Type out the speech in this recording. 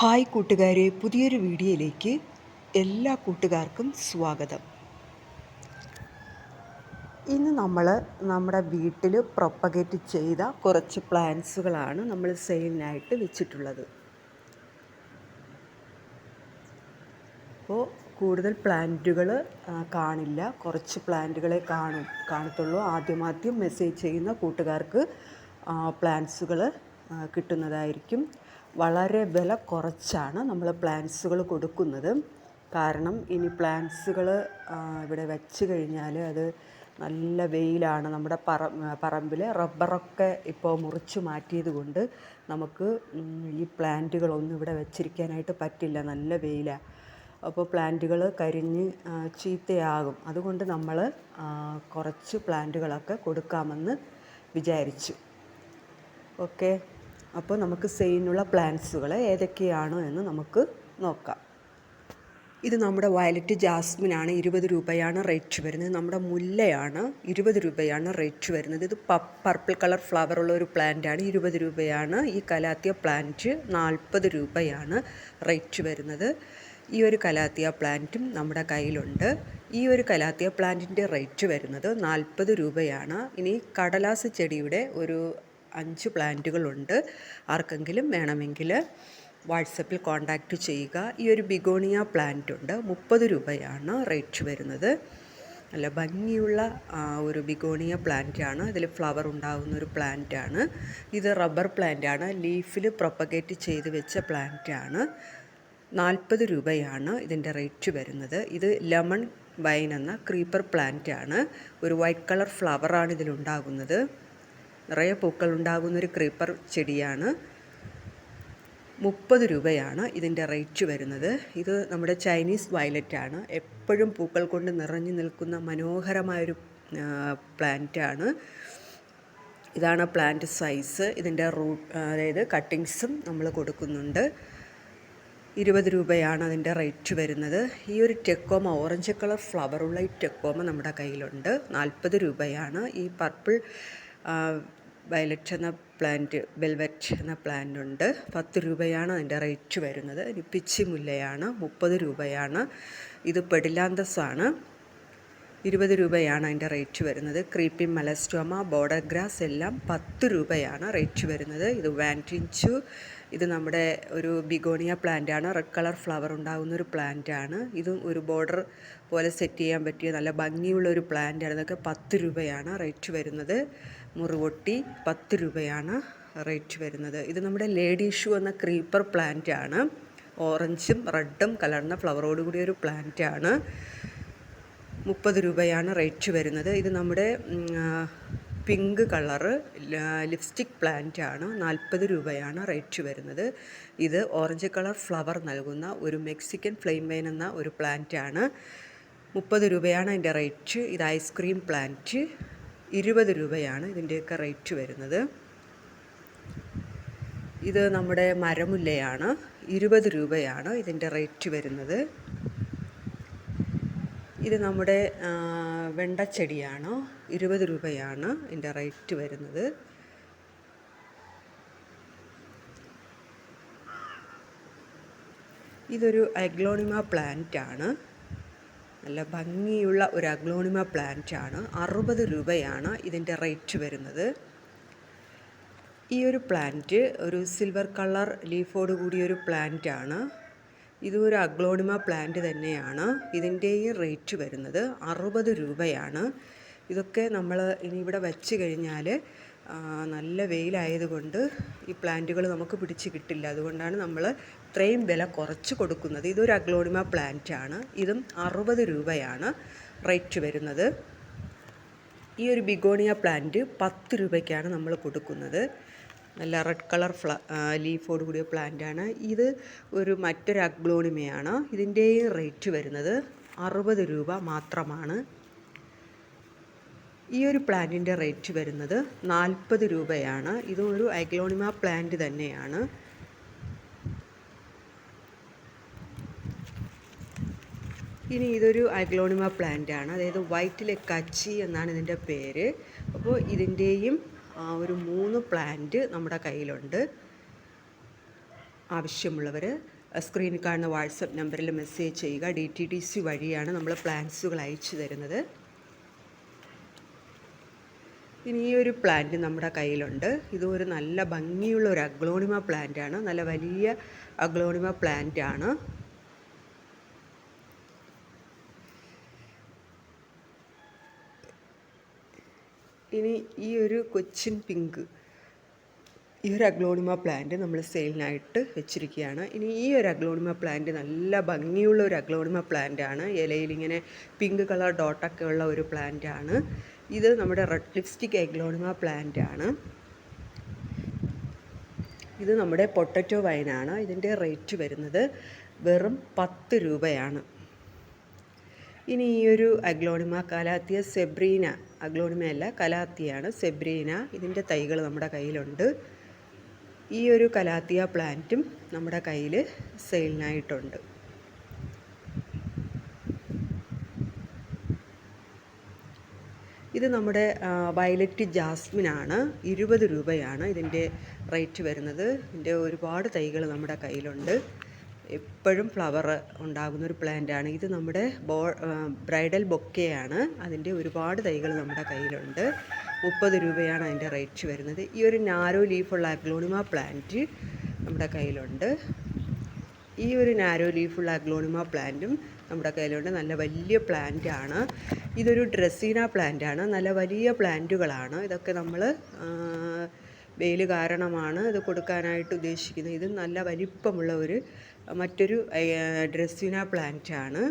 Hi കൂട്ടുകാരെ പുതിയൊരു വീഡിയോയിലേക്ക് എല്ലാ കൂട്ടുകാർക്കും സ്വാഗതം. ഇന്ന് നമ്മൾ നമ്മുടെ വീട്ടിൽ പ്രൊപ്പഗേറ്റ് ചെയ്ത കുറച്ച് പ്ലാന്റ്സുകളാണ് നമ്മൾ സെയിലിനായിട്ട് വെച്ചിട്ടുള്ളത്. അപ്പോൾ കൂടുതൽ പ്ലാന്റുകൾ കാണില്ല. കുറച്ച് പ്ലാന്റുകളെ കാണും കാണത്തുള്ളൂ. ആദ്യമാദ്യം മെസ്സേജ് ചെയ്യുന്ന കൂട്ടുകാർക്ക് പ്ലാന്റ്സുകൾ കിട്ടുന്നതായിരിക്കും. വളരെ വില കുറച്ചാണ് നമ്മൾ പ്ലാന്റ്സുകൾ കൊടുക്കുന്നത്. കാരണം ഇനി പ്ലാന്റ്സുകൾ ഇവിടെ വെച്ച് കഴിഞ്ഞാൽ അത് നല്ല വെയിലാണ് നമ്മുടെ പറ പറമ്പിൽ റബ്ബറൊക്കെ ഇപ്പോൾ മുറിച്ച് മാറ്റിയത് കൊണ്ട് നമുക്ക് ഈ പ്ലാന്റുകളൊന്നും ഇവിടെ വെച്ചിരിക്കാനായിട്ട് പറ്റില്ല. നല്ല വെയിലാണ് അപ്പോൾ പ്ലാന്റുകൾ കരിഞ്ഞ് ചീത്തയാകും. അതുകൊണ്ട് നമ്മൾ കുറച്ച് പ്ലാന്റുകളൊക്കെ കൊടുക്കാമെന്ന് വിചാരിച്ചു. ഓക്കെ? അപ്പോൾ നമുക്ക് സെയിനുള്ള പ്ലാന്റ്സുകൾ ഏതൊക്കെയാണ് എന്ന് നമുക്ക് നോക്കാം. ഇത് നമ്മുടെ വയലറ്റ് ജാസ്മിനാണ് ഇരുപത് രൂപയാണ് റേറ്റ് വരുന്നത്. നമ്മുടെ മുല്ലയാണ് ഇരുപത് രൂപയാണ് റേറ്റ് വരുന്നത്. ഇത് പർപ്പിൾ കളർ ഫ്ലവർ ഉള്ള ഒരു പ്ലാന്റാണ് ഇരുപത് രൂപയാണ്. ഈ കലാത്തിയ പ്ലാന്റ് നാൽപ്പത് രൂപയാണ് റേറ്റ് വരുന്നത്. ഈ ഒരു കലാത്തിയ പ്ലാന്റും നമ്മുടെ കയ്യിലുണ്ട്. ഈ ഒരു കലാത്തിയ പ്ലാന്റിന്റെ റേറ്റ് വരുന്നത് നാൽപ്പത് രൂപയാണ്. ഇനി കടലാസ് ചെടിയുടെ ഒരു അഞ്ച് പ്ലാന്റുകളുണ്ട്. ആർക്കെങ്കിലും വേണമെങ്കിൽ വാട്സപ്പിൽ കോൺടാക്റ്റ് ചെയ്യുക. ഈ ഒരു ബിഗോണിയ പ്ലാന്റ് ഉണ്ട് മുപ്പത് രൂപയാണ് റേറ്റ് വരുന്നത്. നല്ല ഭംഗിയുള്ള ഒരു ബിഗോണിയ പ്ലാന്റാണ്. അതിൽ ഫ്ലവർ ഉണ്ടാകുന്ന ഒരു പ്ലാന്റാണ്. ഇത് റബ്ബർ പ്ലാന്റാണ്. ലീഫിൽ പ്രൊപ്പഗേറ്റ് ചെയ്ത് വെച്ച പ്ലാന്റാണ്. നാൽപ്പത് രൂപയാണ് ഇതിന്റെ റേറ്റ് വരുന്നത്. ഇത് ലെമൺ വൈൻ എന്ന ക്രീപ്പർ പ്ലാന്റാണ്. ഒരു വൈറ്റ് കളർ ഫ്ലവറാണ് ഇതിലുണ്ടാകുന്നത്. നിറയെ പൂക്കൾ ഉണ്ടാകുന്ന ഒരു ക്രീപ്പർ ചെടിയാണ്. മുപ്പത് രൂപയാണ് ഇതിന്റെ റേറ്റ് വരുന്നത്. ഇത് നമ്മുടെ ചൈനീസ് വയലറ്റ് ആണ്. എപ്പോഴും പൂക്കൾ കൊണ്ട് നിറഞ്ഞു നിൽക്കുന്ന മനോഹരമായൊരു പ്ലാന്റാണ് ഇതാണ് പ്ലാന്റ് സൈസ് ഇതിന്റെ റൂട്ട് അതായത് കട്ടിങ്സും നമ്മൾ കൊടുക്കുന്നുണ്ട്. ഇരുപത് രൂപയാണ് അതിന്റെ റേറ്റ് വരുന്നത്. ഈ ഒരു ടെക്കോമ ഓറഞ്ച് കളർ ഫ്ലവറുള്ള ഈ ടെക്കോമ നമ്മുടെ കയ്യിലുണ്ട്. നാൽപ്പത് രൂപയാണ്. ഈ പർപ്പിൾ വയലറ്റ് എന്ന പ്ലാന്റ് വെൽവെറ്റ് എന്ന പ്ലാന്റ് ഉണ്ട് പത്ത് രൂപയാണ് അതിന്റെ റേറ്റ് വരുന്നത്. പിച്ചി മുല്ലയാണ് മുപ്പത് രൂപയാണ്. ഇത് പെഡിലാന്തസ് ആണ് ഇരുപത് രൂപയാണ് അതിന്റെ റേറ്റ് വരുന്നത്. ക്രീപ്പി മലസ്റ്റോമ ബോർഡർ ഗ്രാസ് എല്ലാം പത്ത് രൂപയാണ് റേറ്റ് വരുന്നത്. ഇത് വാന്റിൻച്ചു ഇത് നമ്മുടെ ഒരു ബിഗോണിയ പ്ലാന്റ് ആണ് റെഡ് കളർ ഫ്ലവർ ഉണ്ടാകുന്ന ഒരു പ്ലാന്റ് ആണ് ഇതും ഒരു ബോർഡർ പോലെ സെറ്റ് ചെയ്യാൻ പറ്റിയ നല്ല ഭംഗിയുള്ള ഒരു പ്ലാന്റ് ആണ് ഇതൊക്കെ പത്ത് രൂപയാണ് റേറ്റ് വരുന്നത്. മുറിവൊട്ടി പത്ത് രൂപയാണ് റേറ്റ് വരുന്നത്. ഇത് നമ്മുടെ ലേഡി ഷൂ എന്ന ക്രീപ്പർ പ്ലാന്റ് ആണ്. ഓറഞ്ചും റെഡും കലർന്ന ഫ്ലവറോട് കൂടിയ ഒരു പ്ലാന്റ് ആണ്. മുപ്പത് രൂപയാണ് റേറ്റ് വരുന്നത്. ഇത് നമ്മുടെ പിങ്ക് കളറ് ലിപ്സ്റ്റിക് പ്ലാന്റ് ആണ്. നാൽപ്പത് രൂപയാണ് റേറ്റ് വരുന്നത്. ഇത് ഓറഞ്ച് കളർ ഫ്ലവർ നൽകുന്ന ഒരു മെക്സിക്കൻ ഫ്ലെയിം വെയിൻ എന്ന ഒരു പ്ലാന്റ് ആണ്. മുപ്പത് രൂപയാണ് അതിന്റെ റേറ്റ്. ഇത് ഐസ്ക്രീം പ്ലാന്റ്. ഇരുപത് രൂപയാണ് ഇതിന്റെയൊക്കെ റേറ്റ് വരുന്നത്. ഇത് നമ്മുടെ മരമുല്ലയാണ്. ഇരുപത് രൂപയാണ് ഇതിന്റെ റേറ്റ് വരുന്നത്. ഇത് നമ്മുടെ വെണ്ടച്ചെടിയാണ്. ഇരുപത് രൂപയാണ് ഇതിന്റെ റേറ്റ് വരുന്നത്. ഇതൊരു അഗ്ലോണിമ പ്ലാന്റ് ആണ് നല്ല ഭംഗിയുള്ള ഒരു അഗ്ലോണിമ പ്ലാന്റ് ആണ്. അറുപത് രൂപയാണ് ഇതിന്റെ റേറ്റ് വരുന്നത്. ഈ ഒരു പ്ലാന്റ് ഒരു സിൽവർ കളർ ലീഫോട് കൂടിയൊരു പ്ലാന്റ് ആണ്. ഇതും ഒരു അഗ്ലോണിമ പ്ലാന്റ് തന്നെയാണ്. ഇതിന്റെയും റേറ്റ് വരുന്നത് അറുപത് രൂപയാണ്. ഇതൊക്കെ നമ്മൾ ഇനി ഇവിടെ വെച്ച് കഴിഞ്ഞാൽ നല്ല വെയിലായതുകൊണ്ട് ഈ പ്ലാന്റുകൾ നമുക്ക് പിടിച്ച് കിട്ടില്ല. അതുകൊണ്ടാണ് നമ്മൾ ഇത്രയും വില കുറച്ച് കൊടുക്കുന്നത്. ഇതൊരു അഗ്ലോണിമ പ്ലാന്റ് ആണ്. ഇതും അറുപത് രൂപയാണ് റേറ്റ് വരുന്നത്. ഈ ഒരു ബിഗോണിയ പ്ലാന്റ് പത്ത് രൂപയ്ക്കാണ് നമ്മൾ കൊടുക്കുന്നത്. നല്ല റെഡ് കളർ ഫ്ല ലീഫോട് കൂടിയ പ്ലാന്റാണ് ഇത് ഒരു മറ്റൊരു അഗ്ലോണിമയാണ്. ഇതിന്റെയും റേറ്റ് വരുന്നത് അറുപത് രൂപ മാത്രമാണ്. ഈ ഒരു പ്ലാന്റിന്റെ റേറ്റ് വരുന്നത് നാൽപ്പത് രൂപയാണ്. ഇതും ഒരു അഗ്ലോണിമ പ്ലാന്റ് തന്നെയാണ്. ഇനി ഇതൊരു അഗ്ലോണിമ പ്ലാന്റ് ആണ്. അതായത് വൈറ്റിലെ കച്ചി എന്നാണ് ഇതിന്റെ പേര്. അപ്പോൾ ഇതിന്റെയും ഒരു മൂന്ന് പ്ലാന്റ് നമ്മുടെ കയ്യിലുണ്ട്. ആവശ്യമുള്ളവർ സ്ക്രീനിൽ കാണുന്ന വാട്സപ്പ് നമ്പറിൽ മെസ്സേജ് ചെയ്യുക. ഡി ടി ടി സി വഴിയാണ് നമ്മൾ പ്ലാന്റ്സുകൾ അയച്ചു തരുന്നത്. ഇനി ഈ ഒരു പ്ലാന്റ് നമ്മുടെ കയ്യിലുണ്ട്. ഇത് ഒരു നല്ല ഭംഗിയുള്ള ഒരു അഗ്ലോണിമ പ്ലാന്റ് ആണ്. നല്ല വലിയ അഗ്ലോണിമ പ്ലാന്റ് ആണ്. ഇനി ഈ ഒരു കൊച്ചിൻ പിങ്ക് ഈ ഒരു അഗ്ലോണിമ പ്ലാന്റ് നമ്മൾ സെയിലിനായിട്ട് വെച്ചിരിക്കുകയാണ്. ഇനി ഈ ഒരു അഗ്ലോണിമ പ്ലാന്റ് നല്ല ഭംഗിയുള്ള ഒരു അഗ്ലോണിമ പ്ലാന്റ് ആണ്. ഇലയിൽ ഇങ്ങനെ പിങ്ക് കളർ ഡോട്ടൊക്കെ ഉള്ള ഒരു പ്ലാന്റ് ആണ്. ഇത് നമ്മുടെ റെഡ് ലിപ്സ്റ്റിക് എഗ്ലോണിമ പ്ലാന്റ് ആണ്. ഇത് നമ്മുടെ പൊട്ടറ്റോ വൈനാണ് ഇതിന്റെ റേറ്റ് വരുന്നത് വെറും പത്ത് രൂപയാണ്. ഇനി ഈ ഒരു അഗ്ലോണിമ കലാത്തിയ സെബ്രീന അഗ്ലോണിമ അല്ല കലാത്തിയാണ് സെബ്രീന ഇതിന്റെ തൈകൾ നമ്മുടെ കയ്യിലുണ്ട്. ഈ ഒരു കലാത്തിയ പ്ലാന്റും നമ്മുടെ കയ്യിൽ സെയിലിനായിട്ടുണ്ട് ഇത് നമ്മുടെ വയലറ്റ് ജാസ്മിൻ ആണ് ഇരുപത് രൂപയാണ് ഇതിന്റെ റേറ്റ് വരുന്നത്. ഇതിന്റെ ഒരുപാട് തൈകൾ നമ്മുടെ കയ്യിലുണ്ട്. എപ്പോഴും ഫ്ലവർ ഉണ്ടാകുന്ന ഒരു പ്ലാന്റാണ്. ഇത് നമ്മുടെ ബോ ബ്രൈഡൽ ബൊക്കെയാണ്. അതിന്റെ ഒരുപാട് തൈകൾ നമ്മുടെ കയ്യിലുണ്ട്. മുപ്പത് രൂപയാണ് അതിന്റെ റേറ്റ് വരുന്നത്. ഈ ഒരു നാരോ ലീഫുള്ള അഗ്ലോണിമ പ്ലാന്റ് നമ്മുടെ കയ്യിലുണ്ട്. ഈ ഒരു നാരോ ലീഫുള്ള അഗ്ലോണിമ പ്ലാന്റും നമ്മുടെ കയ്യിലുണ്ട്. നല്ല വലിയ പ്ലാന്റ് ആണ്. ഇതൊരു ഡ്രസ്സീന പ്ലാന്റ് ആണ്. നല്ല വലിയ പ്ലാന്റുകളാണ് ഇതൊക്കെ നമ്മൾ വെയിൽ കാരണമാണ് ഇത് കൊടുക്കാനായിട്ട് ഉദ്ദേശിക്കുന്നത്. ഇത് നല്ല വലിപ്പമുള്ള ഒരു മറ്റൊരു ഡ്രസ്സീന പ്ലാന്റ് ആണ്.